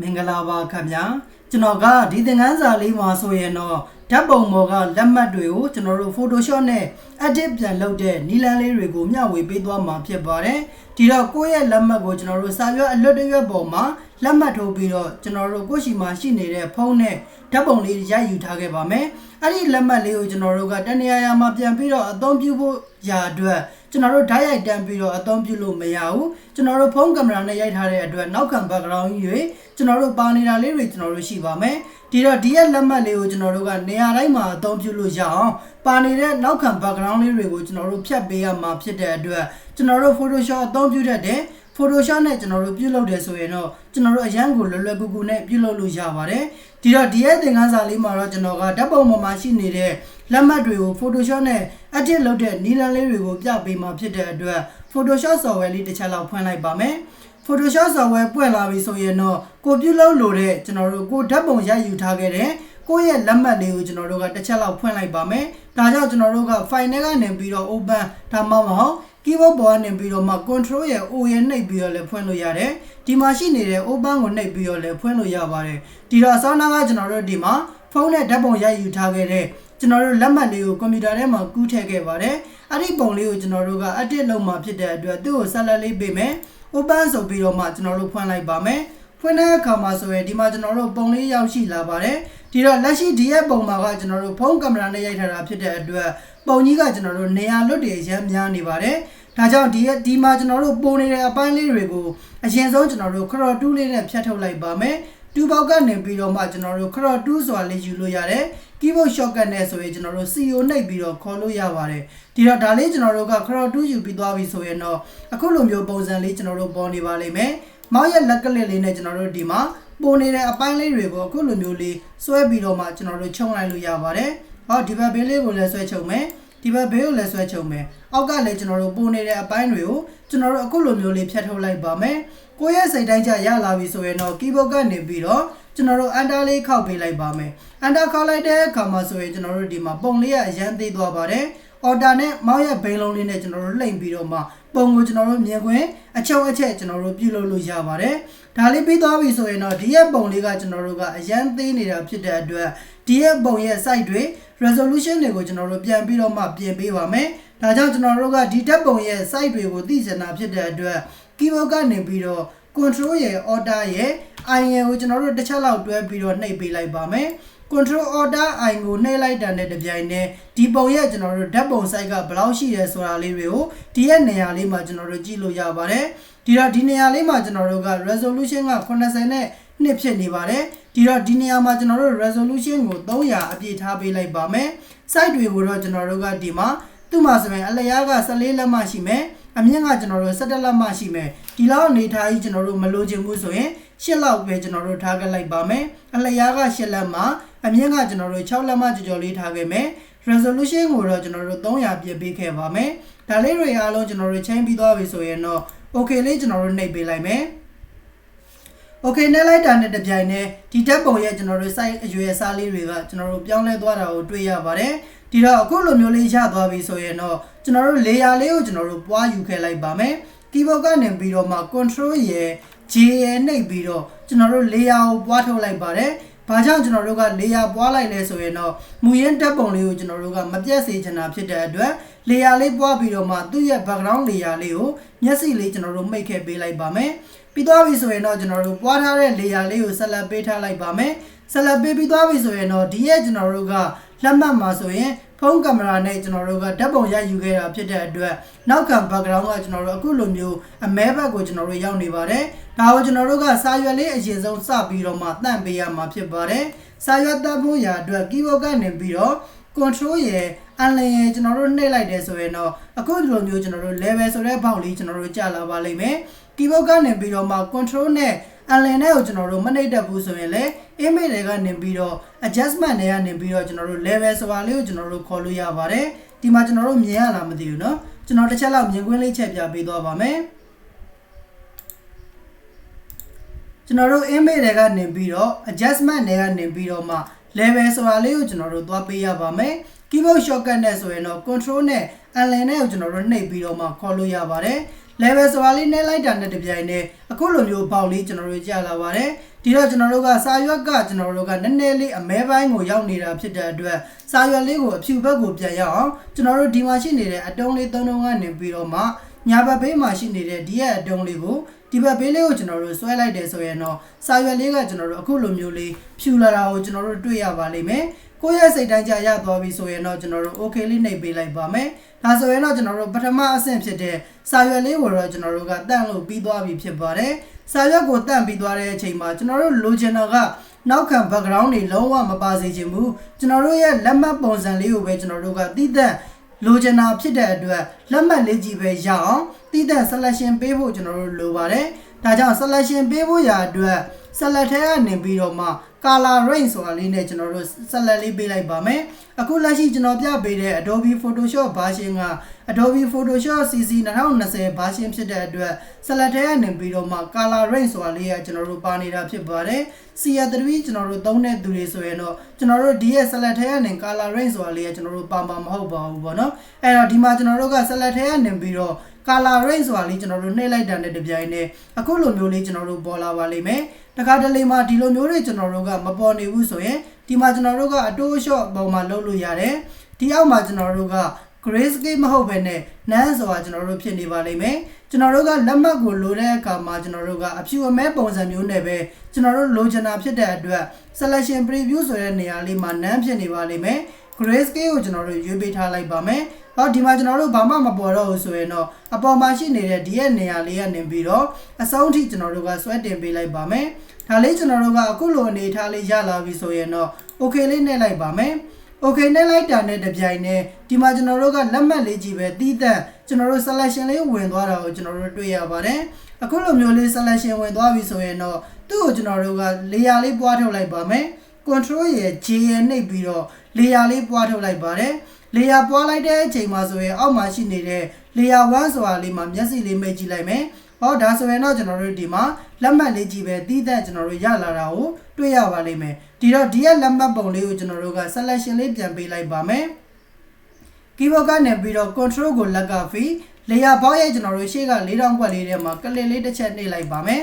မင်္ဂလာပါခင်ဗျာကျွန်တော်ကဒီသင်ခန်းစာလေးမှာဆိုရင်တော့ဓာတ်ပုံပေါ်ကလက်မှတ်တွေကိုကျွန်တော်တို့ Photoshop နဲ့ edit ပြန်လုပ်တဲ့နီလန်းလေးတွေကိုမျှဝေပေးသွားမှာဖြစ်ပါတယ်ဒီတော့ကိုယ့်ရဲ့လက်မှတ်ကိုကျွန်တော်တို့စာရွက်အလွတ်တရွက်ပေါ်မှာလက်မှတ်ထိုးပြီးတော့ကျွန်တော်တို့ကိုယ့်ရှိမှာရှိနေတဲ့ဖုန်းနဲ့ဓာတ်ပုံလေးရိုက်ယူထားခဲ့ပါမယ်အဲ့ဒီလက်မှတ်လေးကိုကျွန်တော်တို့ကတနေရာရာမှာပြန်ပြီးတော့အသုံးပြုဖို့ရာအတွက် ကျွန်တော်တို့ဓာတ်ရိုက်တန်းပြီးတော့အသုံးပြုလို့မရဘူးကျွန်တော်တို့ဖုန်းကင်မရာနဲ့ရိုက်ထားတဲ့အတွက်နောက်ခံ background ကြီးတွေကျွန်တော်တို့ပါနေတာလေးတွေကျွန်တော်တို့ရှိပါမယ်ဒီတော့ဒီရဲ့လက်မှတ်လေးကိုကျွန်တော်တို့ကနေရာတိုင်းမှာအသုံးပြုလို့ရအောင်ပါနေတဲ့နောက်ခံ background လေးတွေကိုကျွန်တော်တို့ဖြတ်ပေးရမှာဖြစ်တဲ့အတွက်ကျွန်တော်တို့ Photoshop အသုံးပြုတတ်တဲ့ Photoshop နဲ့ကျွန်တော်တို့ပြုလုပ်တယ်ဆိုရင်တော့ကျွန်တော်တို့အရန်ကိုလွယ်လွယ်ကူကူနဲ့ပြုလုပ်လို့ရပါတယ်ဒီတော့ဒီရဲ့သင်ခန်းစာလေးမှာတော့ကျွန်တော်ကဓာတ်ပုံပေါ်မှာရှိနေတဲ့ လက်မှတ်တွေကို Photoshop နဲ့ edit လုပ်တဲ့နည်းလမ်းလေးတွေကိုပြပေးမှာဖြစ်တဲ့အတွက် Photoshop software လေးတစ်ချက်လောက်ဖွင့်လိုက်ပါမယ် Photoshop software ပွင့်လာပြီဆိုရင်တော့ကိုပြုလုပ်လို့တဲ့ကျွန်တော်တို့ကိုဓာတ်ပုံရိုက်ယူထားခဲ့တဲ့ကိုယ့်ရဲ့လက်မှတ်လေးကိုကျွန်တော်တို့ကတစ်ချက်လောက်ဖွင့်လိုက်ပါမယ်။ဒါကြောင့်ကျွန်တော်တို့က file ထဲကနေပြီးတော့ open ဒါမှမဟုတ် keyboard ပေါ်ကနေပြီးတော့မှ control ရဲ့ O ရဲ့နှိပ်ပြီးတော့လည်းဖွင့်လို့ရတယ်။ဒီမှာရှိနေတဲ့ open ကိုနှိပ်ပြီးတော့လည်းဖွင့်လို့ရပါတယ်။ဒီတော့အစောနာကကျွန်တော်တို့ဒီမှာဖုန်းနဲ့ဓာတ်ပုံရိုက်ယူထားခဲ့တဲ့ ကျွန်တော်တို့လက်မှတ်လေးကိုကွန်ပျူတာထဲမှာကူးထည့်ခဲ့ပါတယ်။အဲ့ဒီပုံလေးကိုကျွန်တော်တို့က edit လုပ်မှဖြစ်တဲ့အတွက်သူ့ကိုဆက်လက်လေးပေးမယ်။ open ဆိုပြီးတော့မှကျွန်တော်တို့ဖွင့်လိုက်ပါမယ်။ဖွင့်တဲ့အခါမှာဆိုရင်ဒီမှာကျွန်တော်တို့ပုံလေးရောက်ရှိလာပါတယ်ဒီတော့လက်ရှိဒီရဲ့ပုံမှာကကျွန်တော်တို့ဖုန်းကင်မရာနဲ့ရိုက်ထားတာဖြစ်တဲ့အတွက်ပုံကြီးကကျွန်တော်တို့နေရာလွတ်တွေအများများနေပါတယ်ဒါကြောင့်ဒီရဲ့ဒီမှာကျွန်တော်တို့ပုံနေတဲ့အပိုင်းလေးတွေကိုအရင်ဆုံးကျွန်တော်တို့ခရော့တူးလေးနဲ့ဖြတ်ထုတ်လိုက်ပါမယ်တူပေါက်ကနေပြီးတော့မှကျွန်တော်တို့ခရော့တူးဆိုတာလေးယူလို့ရတယ် keyboard shortcut နဲ့ဆိုရင်ကျွန်တော်တို့ CO နှိပ်ပြီးတော့ခေါ်လို့ရပါတယ်ဒီတော့ဒါလေးကျွန်တော်တို့ကခရော့တူးယူပြီးသွားပြီဆိုရင်တော့အခုလိုမျိုးပုံစံလေးကျွန်တော်တို့ပေါ်နေပါလိမ့်မယ်မောက်ရဲ့လက်ကလစ်လေးနဲ့ကျွန်တော်တို့ဒီမှာပုံနေတဲ့အပိုင်းလေးတွေကိုအခုလိုမျိုးလေးဆွဲပြီးတော့မှကျွန်တော်တို့ခြုံလိုက်လို့ရပါတယ်။ဟောဒီဘက်ဘေးလေးကိုလည်းဆွဲချုပ်မယ်။ဒီဘက်ဘေးကိုလည်းဆွဲချုပ်မယ်။အောက်ကလည်းကျွန်တော်တို့ပုံနေတဲ့အပိုင်းတွေကိုကျွန်တော်တို့အခုလိုမျိုးလေးဖြတ်ထုတ်လိုက်ပါမယ်။ကိုယ့်ရဲ့စိတ်တိုင်းကြရလာပြီဆိုရင်တော့ keyboard ကနေပြီးတော့ ကျွန်တော်တို့ enter လေးခောက်ပေးလိုက်ပါမယ်။ enter ခောက်လိုက်တဲ့အခါမှာဆိုရင်ကျွန်တော်တို့ဒီမှာပုံလေးကအရန်သေးသွားပါတယ်။ order နဲ့မောက်ရဲ့ဘိန်းလုံးလေးနဲ့ကျွန်တော်တို့လှိမ့်ပြီးတော့မှပုံကိုကျွန်တော်တို့မြင်ခွင့်အချုပ်အချက်ကျွန်တော်တို့ပြုလုပ်လို့ရပါတယ်။ဒါလေးပြီးသွားပြီဆိုရင်တော့ဒီရဲ့ပုံလေးကကျွန်တော်တို့ကအရန်သေးနေတာဖြစ်တဲ့အတွက်ဒီရဲ့ပုံရဲ့ site တွေ resolution တွေကိုကျွန်တော်တို့ပြန်ပြီးတော့မှပြင်ပေးပါမယ်။ဒါကြောင့်ကျွန်တော်တို့ကဒီဓာတ်ပုံရဲ့ site တွေကိုသိချင်တာဖြစ်တဲ့အတွက် keyboard ကနေပြီးတော့ control ရဲ့ order ရဲ့ IN ကိုကျွန်တော်တို့တစ်ချက်လောက်တွဲပြီးတော့နှိပ်ပေးလိုက်ပါမယ်။ control order i ကိုနှိပ်လိုက်တာနဲ့တပြိုင်နက်ဒီပုံရဲ့ကျွန်တော်တို့ဓာတ်ပုံ site ကဘယ်လောက်ရှိရဲဆိုတာလေးတွေကိုဒီရဲ့နေရာလေးမှာကျွန်တော်တို့ကြည့်လို့ရပါတယ်ဒီတော့ဒီနေရာလေးမှာကျွန်တော်တို့က resolution က80နဲ့နှစ်ဖြစ်နေပါတယ်ဒီတော့ဒီနေရာမှာကျွန်တော်တို့ resolution ကို300အပြည့်ထားပေးလိုက်ပါမယ် site တွေကိုတော့ကျွန်တော်တို့ကဒီမှာ သူ့မှာဆိုရင်အလျားက14လက်မှရှိမယ်အမြင့်ကကျွန်တော်တို့17လက်မှရှိမယ်ဒီလောက်အနေထားကြီးကျွန်တော်တို့မလိုချင်ဘူးဆိုရင်8လောက်ပဲကျွန်တော်တို့ထားခဲ့လိုက်ပါမယ်အလျားက8လက်မှအမြင့်ကကျွန်တော်တို့6လက်မှကြော်ကြော်လေးထားခဲ့မယ် resolution ကိုတော့ကျွန်တော်တို့300ပြည့်ပေးခဲ့ပါမယ်ဒါလေးတွေအားလုံးကျွန်တော်တို့ချိန်ပြီးသွားပြီဆိုရင်တော့ okay လေးကျွန်တော်တို့နှိပ်ပေးလိုက်မယ် okay နဲ့လိုက်တာနဲ့တပြိုင်နက်ဒီဓာတ်ပုံရဲ့ကျွန်တော်တို့ site အရွယ်အစားလေးတွေကကျွန်တော်တို့ပြောင်းလဲသွားတာကိုတွေ့ရပါတယ် ဒီတော့အခုလိုမျိုးလေးရသွားပြီဆိုရင်တော့ကျွန်တော်တို့ layer လေးကိုကျွန်တော်တို့ပွားယူခဲ့လိုက်ပါမယ် keyboard ကနေပြီးတော့မှ control ရဲ့ J ရဲ့နှိပ်ပြီးတော့ကျွန်တော်တို့ layer ကိုပွားထုတ်လိုက်ပါတယ်ဘာကြောင့်ကျွန်တော်တို့ကလေယာပွားလိုက်လဲဆိုရင်တော့မူရင်းတက်ပုံလေးကိုကျွန်တော်တို့ကမပြတ်စေချင်တာဖြစ်တဲ့အတွက်လေယာလေးပွားပြီးတော့မှသူ့ရဲ့ background လေယာလေးကိုမျက်စိလေးကျွန်တော်တို့မိတ်ခဲ့ပေးလိုက်ပါမယ်ပြီးသွားပြီဆိုရင်တော့ကျွန်တော်တို့ပွားထားတဲ့လေယာလေးကိုဆက်လက်ပေးထားလိုက်ပါမယ်ဆက်လက်ပေးပြီးသွားပြီဆိုရင်တော့ဒီရဲ့ကျွန်တော်တို့က လက်မှတ်မှာဆိုရင်ဖုန်းကင်မရာနဲ့ကျွန်တော်တို့ကဓာတ်ပုံရိုက်ယူခဲ့တာဖြစ်တဲ့အတွက်နောက်ခံ background ကကျွန်တော်တို့အခုလိုမျိုးအမဲဘက်ကိုကျွန်တော်တို့ရောက်နေပါတယ်။ဒါကိုကျွန်တော်တို့ကစာရွက်လေးအရင်ဆုံးစပြီးတော့မှတန့်ပေးရမှာဖြစ်ပါတယ်။စာရွက်တန့်ဖို့ရာအတွက် keyboard ကနေပြီးတော့ control ရဲ့အန်လင်ရဲ့ကျွန်တော်တို့နှိပ်လိုက်တယ်ဆိုရင်တော့အခုဒီလိုမျိုးကျွန်တော်တို့ level ဆိုတဲ့ဘောက်လေးကျွန်တော်တို့ကြာလာပါလိမ့်မယ်။ keyboard ကနေပြီးတော့မှ control နဲ့အန်လင်နဲ့ကိုကျွန်တော်တို့မနှိပ်တတ်ဘူးဆိုရင်လည်း image တွေကနေပြီးတော့ adjustment တွေကနေပြီးတော့ကျွန်တော်တို့ level ဆိုတာလေးကိုကျွန်တော်တို့ခေါ်လို့ရပါတယ်ဒီမှာကျွန်တော်တို့မြင်ရလားမသိဘူးเนาะကျွန်တော်တစ်ချက်လောက်မြင်ကွင်းလေးချက်ပြပေးသွားပါမယ်ကျွန်တော်တို့ image တွေကနေပြီးတော့ adjustment တွေကနေပြီးတော့မှ level ဆိုတာလေးကိုကျွန်တော်တို့သွားပေးရပါမယ် keyboard shortcut နဲ့ဆိုရင်တော့ control နဲ့ align နဲ့ကိုကျွန်တော်တို့နှိပ်ပြီးတော့မှခေါ်လို့ရပါတယ် level ဆိုတာလေးနဲ့လိုက်တာနဲ့တပြိုင်နက်အခုလိုမျိုးပေါက်လေးကျွန်တော်တို့ကြာလာပါတယ်ဒီတော့ကျွန်တော်တို့ကစာရွက်ကကျွန်တော်တို့ကနည်းနည်းလေးအမဲပိုင်းကိုရောက်နေတာဖြစ်တဲ့အတွက်စာရွက်လေးကိုအဖြူဘက်ကိုပြန်ရောက်အောင်ကျွန်တော်တို့ဒီမှာရှိနေတဲ့အတုံးလေးသုံးတုံးကနေပြီးတော့မှညာဘက်ဘေးမှာရှိနေတဲ့ဒီရဲ့အတုံးလေးကို ဒီဘက်ဘေးလေးကိုကျွန်တော်တို့ဆွဲလိုက်တယ်ဆိုရင်တော့စာရွက်လေးကကျွန်တော်တို့အခုလိုမျိုးလေးဖြူလာတာကိုကျွန်တော်တို့တွေ့ရပါလိမ့်မယ်ကိုယ့်ရဲ့စိတ်တိုင်းကြရသွားပြီဆိုရင်တော့ကျွန်တော်တို့ okay လေးနှိပ်ပေးလိုက်ပါမယ်ဒါဆိုရင်တော့ကျွန်တော်တို့ပထမအဆင့်ဖြစ်တဲ့စာရွက်လေးကိုတော့ကျွန်တော်တို့ကတန့်လို့ပြီးသွားပြီဖြစ်ပါတယ်စာရွက်ကိုတန့်ပြီးသွားတဲ့အချိန်မှာကျွန်တော်တို့လိုချင်တာကနောက်ခံ background တွေလုံးဝမပါစေချင်ဘူးကျွန်တော်တို့ရဲ့လက်မှတ်ပုံစံလေးကိုပဲကျွန်တော်တို့ကတည်တဲ့လိုချင်တာဖြစ်တဲ့အတွက်လက်မှတ်လေးကြီးပဲရအောင် တည်တဲ့ selection ပေးဖို့ကျွန်တော်တို့လိုပါတယ်ဒါကြောင့် selection ပေးဖို့ရာအတွက် select ထဲကနေပြီးတော့မှ color range ဆိုတာလေးနဲ့ကျွန်တော်တို့ select လေးပေးလိုက်ပါမယ်အခုလက်ရှိကျွန်တော်ပြပေးတဲ့ Adobe Photoshop version က Adobe Photoshop CC 2020 version ဖြစ်တဲ့အတွက် select ထဲကနေပြီးတော့မှ color range ဆိုတာလေးကကျွန်တော်တို့ပါနေတာဖြစ်ပါတယ် CR3 ကျွန်တော်တို့သုံးတဲ့သူတွေဆိုရင်တော့ကျွန်တော်တို့ဒီရဲ့ select ထဲကနေ color range ဆိုတာလေးကကျွန်တော်တို့ပါမှာမဟုတ်ပါဘူးပေါ့နော်အဲ့တော့ဒီမှာကျွန်တော်တို့က select ထဲကနေပြီးတော့ color range ဆိုတာလေးကျွန်တော်တို့နှိပ်လိုက်တာနဲ့တပြိုင်နက်အခုလိုမျိုးလေးကျွန်တော်တို့ပေါ်လာပါလိမ့်မယ်တခါတလေမှာဒီလိုမျိုးတွေကျွန်တော်တို့ကမပေါ်နေဘူးဆိုရင်ဒီမှာကျွန်တော်တို့ကအတိုး shot ပုံမှာလုပ်လို့ရတယ်ဒီအောက်မှာကျွန်တော်တို့က grayscale မဟုတ်ဘဲနဲ့ none ဆိုတာကျွန်တော်တို့ဖြစ်နေပါလိမ့်မယ်ကျွန်တော်တို့ကလက်မှတ်ကိုလိုတဲ့အခါမှာကျွန်တော်တို့ကအဖြူအမဲပုံစံမျိုးနဲ့ပဲကျွန်တော်တို့လိုချင်တာဖြစ်တဲ့အတွက် selection preview ဆိုတဲ့နေရာလေးမှာ none ဖြစ်နေပါလိမ့်မယ် grayscale ကိုကျွန်တော်တို့ရွေးပေးထားလိုက်ပါမယ် ဟောဒီမှာကျွန်တော်တို့ဘာမှမပေါ်တော့ဘူးဆိုရင်တော့အပေါ်မှာရှိနေတဲ့ဒီရဲ့နေရာလေးကနေပြီးတော့အဆုံးထိကျွန်တော်တို့ကဆွဲတင်ပေးလိုက်ပါမယ်ဒါလေးကျွန်တော်တို့ကအခုလိုအနေထားလေးရလာပြီဆိုရင်တော့ okay လေးနှိပ်လိုက်ပါမယ် okay နှိပ်လိုက်တာနဲ့တပြိုင်နက်ဒီမှာကျွန်တော်တို့ကလက်မှတ်လေးကြီးပဲတီးသက်ကျွန်တော်တို့ selection လေးဝင်သွားတာကိုကျွန်တော်တို့တွေ့ရပါတယ်အခုလိုမျိုးလေး selection ဝင်သွားပြီဆိုရင်တော့သူ့ကိုကျွန်တော်တို့က layer လေးပွားထုတ်လိုက်ပါမယ် control ရဲ့ J ရဲ့နှိပ်ပြီးတော့ layer လေးပွားထုတ်လိုက်ပါတယ် layer ပွားလိုက်တဲ့အချိန်မှာဆိုရင်အောက်မှာရှိနေတဲ့ layer 1ဆိုတာလေးမှာမျက်စိလေးမိတ်ကြည့်လိုက်မယ်ဟောဒါဆိုရင်တော့ကျွန်တော်တို့ဒီမှာလက်မှတ်လေးကြီးပဲတီးတဲ့ကျွန်တော်တို့ရလာတာကိုတွေ့ရပါလိမ့်မယ်ဒီတော့ဒီရဲ့လက်မှတ်ပုံလေးကိုကျွန်တော်တို့က selection လေးပြန်ပေးလိုက်ပါမယ် keyboard ကနေပြီးတော့ control ကိုလက်ကဖီ layer ဘောက်ရဲ့ကျွန်တော်တို့ရှေ့က4000ခွက်လေးထဲမှာကလစ်လေးတစ်ချက်နှိပ်လိုက်ပါမယ်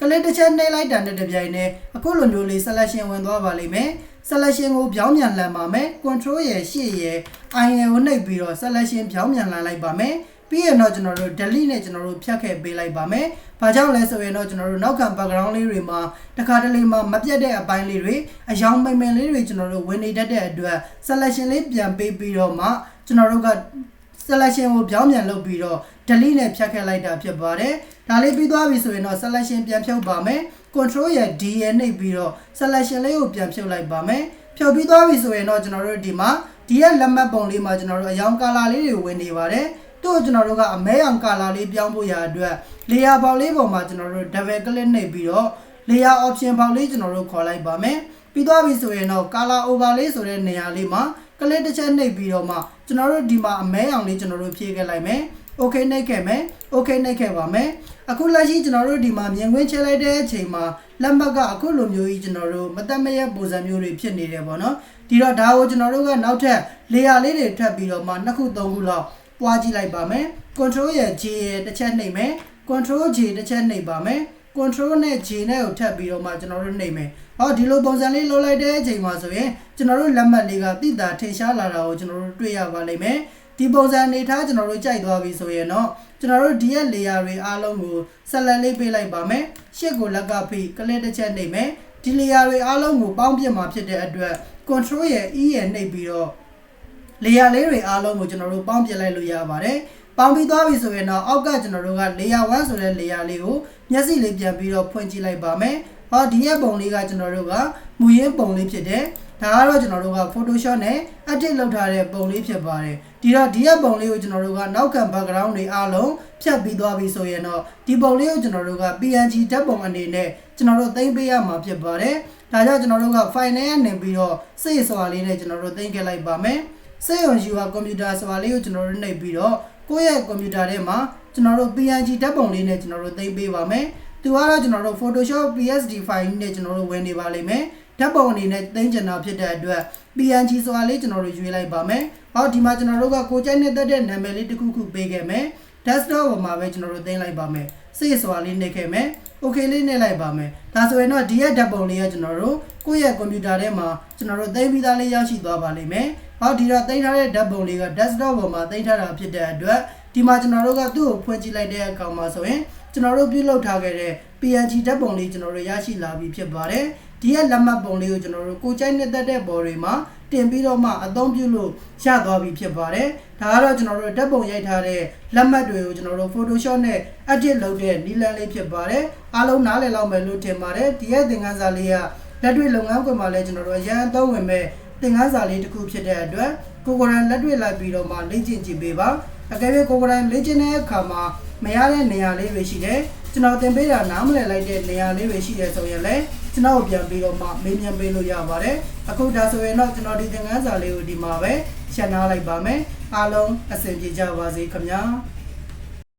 ကလစ်တစ်ချက်နှိပ်လိုက်တာနဲ့တပြိုင်နက်အခုလိုမျိုးလေး selection ဝင်သွားပါလိမ့်မယ် selection ကိုပြောင်းပြန်လှန်ပါမယ် control ရဲ့ရှေ့ရဲ့ iron ကိုနှိပ်ပြီးတော့ selection ပြောင်းပြန်လှန်လိုက်ပါမယ်ပြီးရင်တော့ကျွန်တော်တို့ delete နဲ့ကျွန်တော်တို့ဖြတ်ခဲ့ပေးလိုက်ပါမယ်။ဘာကြောင့်လဲဆိုရင်တော့ကျွန်တော်တို့နောက်ခံ background လေးတွေမှာတခါတလေမှာမပြတ်တဲ့အပိုင်းလေးတွေအယောင်မိန်မိန်လေးတွေကျွန်တော်တို့ဝင်နေတတ်တဲ့အတွက် selection လေးပြန်ပေးပြီးတော့မှကျွန်တော်တို့က selection ကိုပြောင်းပြန်လုပ်ပြီးတော့ delete နဲ့ဖြတ်ခဲ့လိုက်တာဖြစ်ပါတယ်။ဒါလေးပြီးသွားပြီဆိုရင်တော့ selection ပြန်ဖြုတ်ပါမယ်။ control ရဲ့ D ရဲ့နှိပ်ပြီးတော့ selection လေးကိုပြန်ဖြုတ်လိုက်ပါမယ်။ဖြုတ်ပြီးသွားပြီဆိုရင်တော့ကျွန်တော်တို့ဒီမှာဒီရဲ့လက်မှတ်ပုံလေးမှာကျွန်တော်တို့အယောင် color လေးတွေဝင်နေပါတယ်။တို့ကျွန်တော်တို့ကအမဲအောင် color လေးပြောင်းဖို့ရာအတွက် layer ပေါက်လေးပေါ်မှာကျွန်တော်တို့ double click နှိပ်ပြီးတော့ layer option ပေါက်လေးကျွန်တော်တို့ခေါ်လိုက်ပါမယ်။ပြီးသွားပြီဆိုရင်တော့ color overlay ဆိုတဲ့နေရာလေးမှာ ကလစ်တစ်ချက်နှိပ်ပြီးတော့မှကျွန်တော်တို့ဒီမှာအမဲအောင်လေးကျွန်တော်တို့ဖြည့်ခဲ့လိုက်မယ်။ okay နှိပ်ခဲ့မယ်။ okay နှိပ်ခဲ့ပါမယ်။အခုလက်ရှိကျွန်တော်တို့ဒီမှာမြင်ကွင်းချလိုက်တဲ့အချိန်မှာလက်မှတ်ကအခုလိုမျိုးကြီးကျွန်တော်တို့မတက်မရက်ပုံစံမျိုးတွေဖြစ်နေတယ်ပေါ့နော်။ဒီတော့ဒါကိုကျွန်တော်တို့ကနောက်ထပ် layer လေးတွေထပ်ပြီးတော့မှနှစ်ခုသုံးခုလောက်ပွားကြည့်လိုက်ပါမယ် control ရဲ့ J ရဲ့တစ်ချက်နှိပ်မယ် control J တစ်ချက်နှိပ်ပါမယ် control နဲ့ J နဲ့ကိုထပ်ပြီးတော့မှကျွန်တော်တို့နှိပ်မယ် ဟောဒီလိုပုံစံလေးလုပ်လိုက်တဲ့အချိန်မှာဆိုရင်ကျွန်တော်တို့လက်မှတ်လေးကတိတာထင်ရှားလာတာကိုကျွန်တော်တို့တွေ့ရပါလိမ့်မယ်ဒီပုံစံအနေထားကျွန်တော်တို့ကြိုက်သွားပြီဆိုရင်တော့ကျွန်တော်တို့ဒီရဲ့ layer တွေအားလုံးကိုဆက်လက်လေးပေးလိုက်ပါမယ်ရှစ်ကိုလက်ကဖိကလစ်တစ်ချက်နှိပ်မယ်ဒီ layer တွေအားလုံးကိုပေါင်းပြစ်မှာဖြစ်တဲ့အတွက် control ရဲ့ E ရဲ့နှိပ်ပြီးတော့ layer လေးတွေအားလုံးကိုကျွန်တော်တို့ပေါင်းပြလိုက်လို့ရပါတယ်။ပေါင်းပြီးသွားပြီဆိုရင်တော့အောက်ကကျွန်တော်တို့က layer 1ဆိုတဲ့ layer လေးကိုမျက်စိလေးပြန်ပြီးတော့ဖွင့်ကြည့်လိုက်ပါမယ်။ ဟောဒီရဲ့ပုံလေးကကျွန်တော်တို့ကမူရင်းပုံလေးဖြစ်တယ်။ဒါကတော့ကျွန်တော်တို့က Photoshop နဲ့ edit လုပ်ထားတဲ့ပုံလေးဖြစ်ပါတယ်။ဒီတော့ဒီရဲ့ပုံလေးကိုကျွန်တော်တို့ကနောက်ခံ background တွေအားလုံးဖြတ်ပြီးသွားပြီဆိုရင်တော့ဒီပုံလေးကိုကျွန်တော်တို့က PNG ဓာတ်ပုံအနေနဲ့ကျွန်တော်တို့သိမ်းပေးရမှာဖြစ်ပါတယ်။ဒါကြောင့်ကျွန်တော်တို့က file နဲ့နေပြီးတော့စိတ်စွာလေးနဲ့ကျွန်တော်တို့သိမ်းခဲ့လိုက်ပါမယ်။စက်ရုံယူဟာကွန်ပျူတာဆိုတာလေးကိုကျွန်တော်တို့နှိပ်ပြီးတော့ကိုယ့်ရဲ့ကွန်ပျူတာထဲမှာကျွန်တော်တို့ PNG ဓာတ်ပုံလေးနဲ့ကျွန်တော်တို့သိမ်းပေးပါမယ်။ သူကတော့ကျွန်တော်တို့ Photoshop PSD file နဲ့ကျွန်တော်တို့ဝင်နေပါလိမ့်မယ်။ဓာတ်ပုံအနေနဲ့သိမ်းချင်တာဖြစ်တဲ့အတွက် PNG ဆိုတာလေးကျွန်တော်တို့ရွေးလိုက်ပါမယ်။ဟောဒီမှာကျွန်တော်တို့ကကိုကြိုက်နေတဲ့နာမည်လေးတစ်ခုခုပေးခဲ့မယ်။ desktop ပေါ်မှာပဲကျွန်တော်တို့သိမ်းလိုက်ပါမယ်စိတ်စွာလေးနှိပ်ခဲ့မယ် okay လေးနှိပ်လိုက်ပါမယ်ဒါဆိုရင်တော့ဒီရဲ့ဓာတ်ပုံလေးကကျွန်တော်တို့ကိုယ့်ရဲ့ကွန်ပျူတာထဲမှာကျွန်တော်တို့သိမ်းပြီးသားလေးရရှိသွားပါလိမ့်မယ်ဟောဒီတော့သိမ်းထားတဲ့ဓာတ်ပုံလေးက desktop ပေါ်မှာသိမ်းထားတာဖြစ်တဲ့အတွက်ဒီမှာကျွန်တော်တို့ကသူ့ကိုဖွင့်ကြည့်လိုက်တဲ့အခါမှာဆိုရင် ကျွန်တော်တို့ပြုလုပ်ထားခဲ့တဲ့ PNG ဓာတ်ပုံလေးကျွန်တော်တို့ရရှိလာပြီဖြစ်ပါတယ်ဒီရဲ့လက်မှတ်ပုံလေးကိုကျွန်တော်တို့ကိုကြိုက်နေတဲ့တဲ့ဘော်တွေမှာတင်ပြီးတော့မှအသုံးပြုလို့ရသွားပြီဖြစ်ပါတယ်ဒါကတော့ကျွန်တော်တို့ဓာတ်ပုံရိုက်ထားတဲ့လက်မှတ်တွေကိုကျွန်တော်တို့ Photoshop နဲ့ edit လုပ်တဲ့နည်းလမ်းလေးဖြစ်ပါတယ်အားလုံးနားလည်လောက်မယ်လို့ထင်ပါတယ်ဒီရဲ့သင်ခန်းစာလေးကလက်တွေ့လုပ်ငန်းခွင်မှာလည်းကျွန်တော်တို့အရန်အသုံးဝင်မဲ့သင်ခန်းစာလေးတစ်ခုဖြစ်တဲ့အတွက်ကိုကိုရန်လက်တွေ့လိုက်ပြီးတော့မှလေ့ကျင့်ကြည့်ပေးပါ အကယ်၍ကိုကိုရန်လေ့ကျင့်တဲ့အခါမှာမရတဲ့နေရာလေးတွေရှိတယ်ကျွန်တော်သင်ပေးတာနားမလည်လိုက်တဲ့နေရာလေးတွေရှိတယ်ဆိုရင်လည်းကျွန်တော်ပြန်ပြီးတော့မှမေးမြန်းပေးလို့ရပါတယ်အခုဒါဆိုရင်တော့ကျွန်တော်ဒီသင်ခန်းစာလေးကိုဒီမှာပဲရှင်းနာလိုက်ပါမယ်အားလုံးအဆင်ပြေကြပါစေခင်ဗျာ